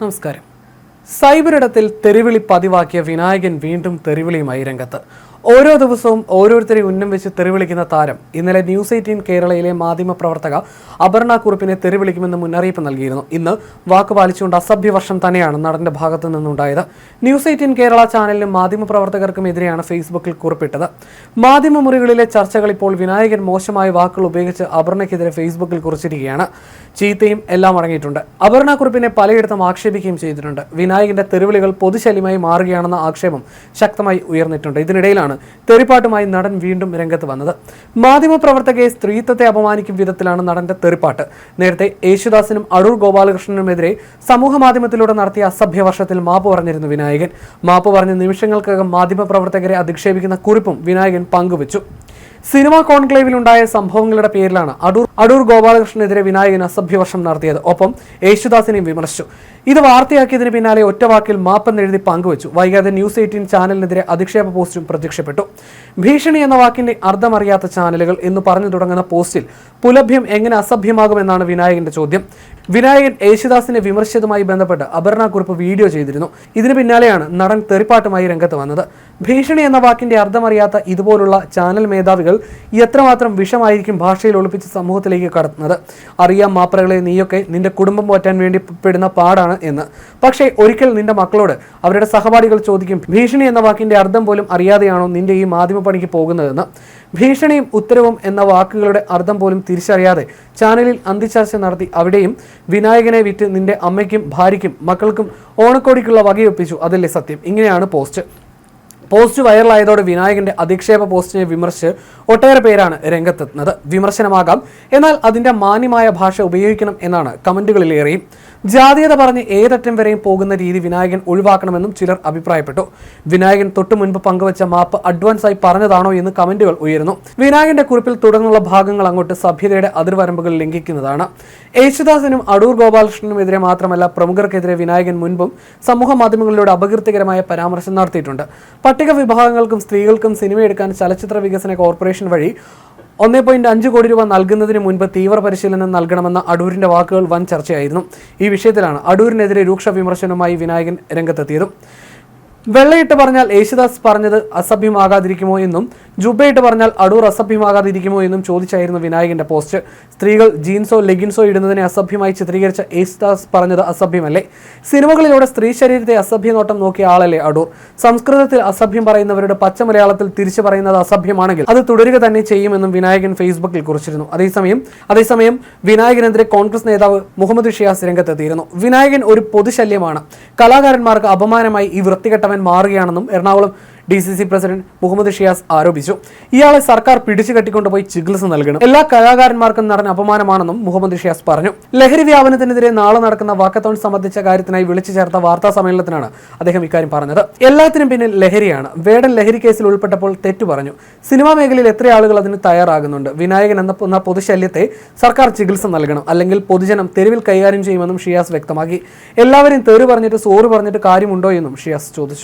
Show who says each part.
Speaker 1: നമസ്കാരം. സൈബറിടത്തിൽ തെരുവിളി പതിവാക്കിയ വിനായകൻ വീണ്ടും തെരുവിളിയുമായി രംഗത്ത്. ഓരോ ദിവസവും ഓരോരുത്തരെ ഉന്നം വെച്ച് തെറിവിളിക്കുന്ന താരം. ഇന്നലെ ന്യൂസ് എയ്റ്റീൻ കേരളയിലെ മാധ്യമ പ്രവർത്തക അപർണ കുറുപ്പിനെ തെറിവിളിക്കുമെന്ന് മുന്നറിയിപ്പ് നൽകിയിരുന്നു. ഇന്ന് വാക്ക് പാലിച്ചുകൊണ്ട് അസഭ്യവർഷം തന്നെയാണ് നടന്റെ ഭാഗത്തു നിന്നുണ്ടായത്. ന്യൂസ് എയ്റ്റീൻ കേരള ചാനലിനും മാധ്യമ പ്രവർത്തകർക്കും എതിരെയാണ് ഫേസ്ബുക്കിൽ കുറിപ്പിട്ടത്. മാധ്യമ മുറികളിലെ ചർച്ചകൾ ഇപ്പോൾ വിനായകൻ മോശമായ വാക്കുകൾ ഉപയോഗിച്ച് അപർണയ്ക്കെതിരെ ഫേസ്ബുക്കിൽ കുറിച്ചിരിക്കുകയാണ്. ചീത്തയും എല്ലാം അടങ്ങിയിട്ടുണ്ട്. അപർണ കുറിപ്പിനെ പലയിടത്തും ആക്ഷേപിക്കുകയും ചെയ്തിട്ടുണ്ട്. വിനായകന്റെ തെരുവിളികൾ പൊതുശല്യമായി മാറുകയാണെന്ന ആക്ഷേപം ശക്തമായി ഉയർന്നിട്ടുണ്ട്. ഇതിനിടയിലാണ് തെറിപ്പാട്ടുമായി നടൻ വീണ്ടും രംഗത്ത് വന്നത്. മാധ്യമപ്രവർത്തകയെ സ്ത്രീത്വത്തെ അപമാനിക്കും വിധത്തിലാണ് നടന്റെ തെറിപ്പാട്ട്. നേരത്തെ യേശുദാസിനും അടൂർ ഗോപാലകൃഷ്ണനുമെതിരെ സമൂഹ മാധ്യമത്തിലൂടെ നടത്തിയ അസഭ്യ വർഷത്തിൽ മാപ്പ് പറഞ്ഞിരുന്നു വിനായകൻ. മാപ്പ് പറഞ്ഞ നിമിഷങ്ങൾക്കകം മാധ്യമപ്രവർത്തകരെ അധിക്ഷേപിക്കുന്ന കുറിപ്പും വിനായകൻ പങ്കുവച്ചു. സിനിമാ കോൺക്ലേവിലുണ്ടായ സംഭവങ്ങളുടെ പേരിലാണ് അടൂർ അടൂർ ഗോപാലകൃഷ്ണനെതിരെ വിനായകൻ അസഭ്യവർഷം നടത്തിയത്. ഒപ്പം യേശുദാസിനെയും വിമർശിച്ചു. ഇത് വാർത്തയാക്കിയതിന് പിന്നാലെ ഒറ്റവാക്കിൽ മാപ്പെന്നെഴുതി പങ്കുവച്ചു. വൈകാതെ ന്യൂസ് എയ്റ്റീൻ ചാനലിനെതിരെ അധിക്ഷേപ പോസ്റ്റും പ്രത്യക്ഷപ്പെട്ടു. ഭീഷണി എന്ന വാക്കിന്റെ അർത്ഥമറിയാത്ത ചാനലുകൾ എന്ന് പറഞ്ഞു തുടങ്ങുന്ന പോസ്റ്റിൽ പുലഭ്യം എങ്ങനെ അസഭ്യമാകുമെന്നാണ് വിനായകന്റെ ചോദ്യം. വിനായകൻ യേശുദാസിനെ വിമർശിച്ചതുമായി ബന്ധപ്പെട്ട് അപർണ കുറിപ്പ് വീഡിയോ ചെയ്തിരുന്നു. ഇതിന് പിന്നാലെയാണ് നടൻ തെറിപ്പാട്ടുമായി രംഗത്ത് വന്നത്. ഭീഷണി എന്ന വാക്കിന്റെ അർത്ഥമറിയാത്ത ഇതുപോലുള്ള ചാനൽ മേധാവികൾ എത്രമാത്രം വിഷമായിരിക്കും ഭാഷയിൽ ഒളിപ്പിച്ച് സമൂഹത്തിലേക്ക് കടത്തുന്നത്. അറിയാം മാപ്രകളെ നീയൊക്കെ നിന്റെ കുടുംബം പോറ്റാൻ വേണ്ടി പെടുന്ന പാടാണ് എന്ന്. പക്ഷേ ഒരിക്കൽ നിന്റെ മക്കളോട് അവരുടെ സഹപാഠികൾ ചോദിക്കും ഭീഷണി എന്ന വാക്കിന്റെ അർത്ഥം പോലും അറിയാതെയാണോ നിന്റെ ഈ മാധ്യമ പണിക്ക് പോകുന്നതെന്ന്? ഭീഷണിയും ഉത്തരവും എന്ന വാക്കുകളുടെ അർത്ഥം പോലും തിരിച്ചറിയാതെ ചാനലിൽ അന്തിച്ചർച്ച നടത്തി അവിടെയും വിനായകനെ വിറ്റ് നിന്റെ അമ്മയ്ക്കും ഭാര്യയ്ക്കും മക്കൾക്കും ഓണക്കോടിക്കുള്ള വകയൊപ്പിച്ചു. അതല്ലേ സത്യം? ഇങ്ങനെയാണ് പോസ്റ്റ്. പോസ്റ്റ് വൈറലായതോടെ വിനായകന്റെ അധിക്ഷേപ പോസ്റ്റിനെ വിമർശിച്ച് ഒട്ടേറെ പേരാണ് രംഗത്തെത്തുന്നത്. വിമർശനമാകാം. എന്നാൽ അതിന്റെ മാന്യമായ ഭാഷ ഉപയോഗിക്കണം എന്നാണ് കമന്റുകളിലേറെയും ജാതീയത പറഞ്ഞ് ഏതറ്റം വരെയും പോകുന്ന രീതി വിനായകൻ ഒഴിവാക്കണമെന്നും ചിലർ അഭിപ്രായപ്പെട്ടു. വിനായകൻ തൊട്ടു മുൻപ് പങ്കുവച്ച മാപ്പ് അഡ്വാൻസ് ആയി പറഞ്ഞതാണോ എന്ന് കമന്റുകൾ ഉയരുന്നു. വിനായകന്റെ കുറിപ്പിൽ തുടർന്നുള്ള ഭാഗങ്ങൾ അങ്ങോട്ട് സഭ്യതയുടെ അതിർവരമ്പുകൾ ലംഘിക്കുന്നതാണ്. യേശുദാസിനും അടൂർ ഗോപാലകൃഷ്ണനുമെതിരെ മാത്രമല്ല പ്രമുഖർക്കെതിരെ വിനായകൻ മുൻപും സമൂഹ മാധ്യമങ്ങളിലൂടെ അപകീർത്തികരമായ പരാമർശം നടത്തിയിട്ടുണ്ട്. പട്ടിക വിഭാഗങ്ങൾക്കും സ്ത്രീകൾക്കും സിനിമയെടുക്കാൻ ചലച്ചിത്ര വികസന കോർപ്പറേഷൻ വഴി ഒന്നേ പോയിന്റ് അഞ്ച് കോടി രൂപ നൽകുന്നതിന് മുൻപ് തീവ്ര പരിശീലനം നൽകണമെന്ന അടൂരിന്റെ വാക്കുകൾ വൻ ചർച്ചയായിരുന്നു. ഈ വിഷയത്തിലാണ് അടൂരിനെതിരെ രൂക്ഷ വിമർശനവുമായി വിനായകൻ രംഗത്തെത്തിയതും. വെള്ളയിട്ട് പറഞ്ഞാൽ യേശുദാസ് പറഞ്ഞത് അസഭ്യമാകാതിരിക്കുമോ എന്നും ജുബയിട്ട് പറഞ്ഞാൽ അടൂർ അസഭ്യമാകാതിരിക്കുമോ എന്നും ചോദിച്ചായിരുന്നു വിനായകന്റെ പോസ്റ്റ്. സ്ത്രീകൾ ജീൻസോ ലെഗിൻസോ ഇടുന്നതിനെ അസഭ്യമായി ചിത്രീകരിച്ച യേശുദാസ് പറഞ്ഞത് അസഭ്യമല്ലേ? സിനിമകളിലൂടെ സ്ത്രീ ശരീരത്തെ അസഭ്യ നോട്ടം നോക്കിയ ആളല്ലേ അടൂർ? സംസ്കൃതത്തിൽ അസഭ്യം പറയുന്നവരുടെ പച്ച മലയാളത്തിൽ തിരിച്ചു പറയുന്നത് അസഭ്യമാണെങ്കിൽ അത് തുടരുക തന്നെ ചെയ്യുമെന്നും വിനായകൻ ഫേസ്ബുക്കിൽ കുറിച്ചിരുന്നു. അതേസമയം അതേസമയം വിനായകനെതിരെ കോൺഗ്രസ് നേതാവ് മുഹമ്മദ് ഷിയാസ് രംഗത്തെത്തിയിരുന്നു. വിനായകൻ ഒരു പൊതുശല്യമാണ്. കലാകാരന്മാർക്ക് അപമാനമായി ഈ വൃത്തികെട്ടവൻ മാറുകയാണെന്നും Ernakulam D C C president Muhammad Shiyas ആരോപിച്ചു. ഇയാളെ സർക്കാർ പിടിച്ചു കെട്ടിക്കൊണ്ടുപോയി ചികിത്സ നൽകണം. എല്ലാ കലാകാരന്മാർക്കും നടന്ന അപമാനമാണെന്നും മുഹമ്മദ് ഷിയാസ് പറഞ്ഞു. ലഹരി വ്യാപനത്തിനെതിരെ നാളെ നടക്കുന്ന വാക്കത്തോൺ സംബന്ധിച്ച കാര്യത്തിനായി വിളിച്ചു ചേർത്ത വാർത്താ സമ്മേളനത്തിനാണ് അദ്ദേഹം ഇക്കാര്യം പറഞ്ഞത്. എല്ലാത്തിനും പിന്നിൽ ലഹരിയാണ്. വേടൻ ലഹരി കേസിൽ ഉൾപ്പെട്ടപ്പോൾ തെറ്റു പറഞ്ഞു. സിനിമാ മേഖലയിൽ എത്ര ആളുകൾ അതിന് തയ്യാറാകുന്നുണ്ട്? വിനായകൻ എന്ന എന്ന പൊതുശല്യത്തെ സർക്കാർ ചികിത്സ നൽകണം. അല്ലെങ്കിൽ പൊതുജനം തെരുവിൽ കൈകാര്യം ചെയ്യുമെന്നും ഷിയാസ് വ്യക്തമാക്കി. എല്ലാവരും തെറി പറഞ്ഞിട്ട് സോറ് പറഞ്ഞിട്ട് കാര്യമുണ്ടോ എന്നും ഷിയാസ് ചോദിച്ചു.